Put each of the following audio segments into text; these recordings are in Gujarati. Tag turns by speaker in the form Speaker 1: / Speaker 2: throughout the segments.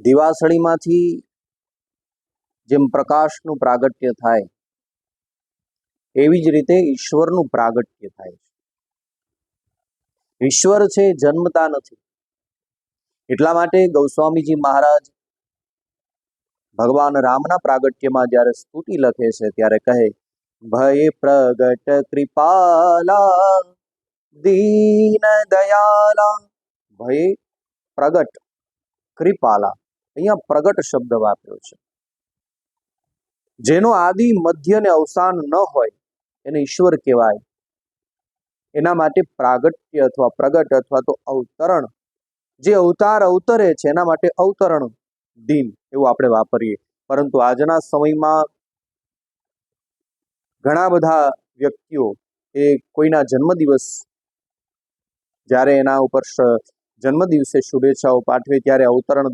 Speaker 1: દિવાસળીમાંથી જેમ પ્રકાશનું પ્રાગટ્ય થાય, એવી જ રીતે ઈશ્વરનું પ્રાગટ્ય થાય છે. ઈશ્વર છે, જન્મતા નથી. એટલા માટે ગૌસ્વામીજી મહારાજ ભગવાન રામના પ્રાગટ્યમાં જ્યારે સ્તુતિ લખે છે, ત્યારે કહે, ભય પ્રગટ કૃપાલા, દીન દયાલા, ભય પ્રગટ કૃપાલા. અહીંયા પ્રગટ શબ્દ વાપર્યો છે. જેનો આદિ, મધ્ય ને અવસાન ન હોય, એને ઈશ્વર કહેવાય. એના માટે પ્રાગટ્ય અથવા પ્રગટ અથવા તો અવતરણ, જે અવતાર અવતરે છે, એના માટે અવતરણ દિન એવું આપણે વાપરીએ. પરંતુ આજના સમયમાં ઘણા બધા વ્યક્તિઓ એ કોઈના જન્મદિવસ, જ્યારે એના ઉપર જન્મદિવસે શુભેચ્છાઓ પાઠવે ત્યારે અવતરણ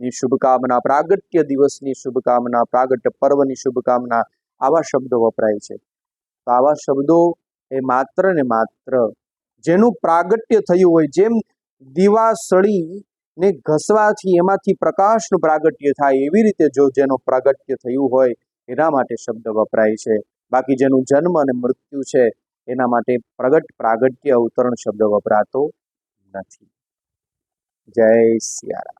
Speaker 1: દિવસની શુભકામના, પ્રાગટ્ય દિવસની શુભકામના, પ્રાગટ્ય પર્વની શુભકામના આવા શબ્દો વપરાય છે. તો આવા શબ્દો એ માત્ર ને માત્ર જેનું પ્રાગટ્ય થયું હોય, જેમ દિવાસળી ને ઘસવાથી એમાંથી પ્રકાશનું પ્રાગટ્ય થાય, એવી રીતે જો જેનું પ્રાગટ્ય થયું હોય, એના માટે શબ્દ વપરાય છે. બાકી જેનું જન્મ અને મૃત્યુ છે, એના માટે પ્રગટ પ્રાગટ્ય અવતરણ શબ્દ વપરાતો નથી. જય સિયારામ.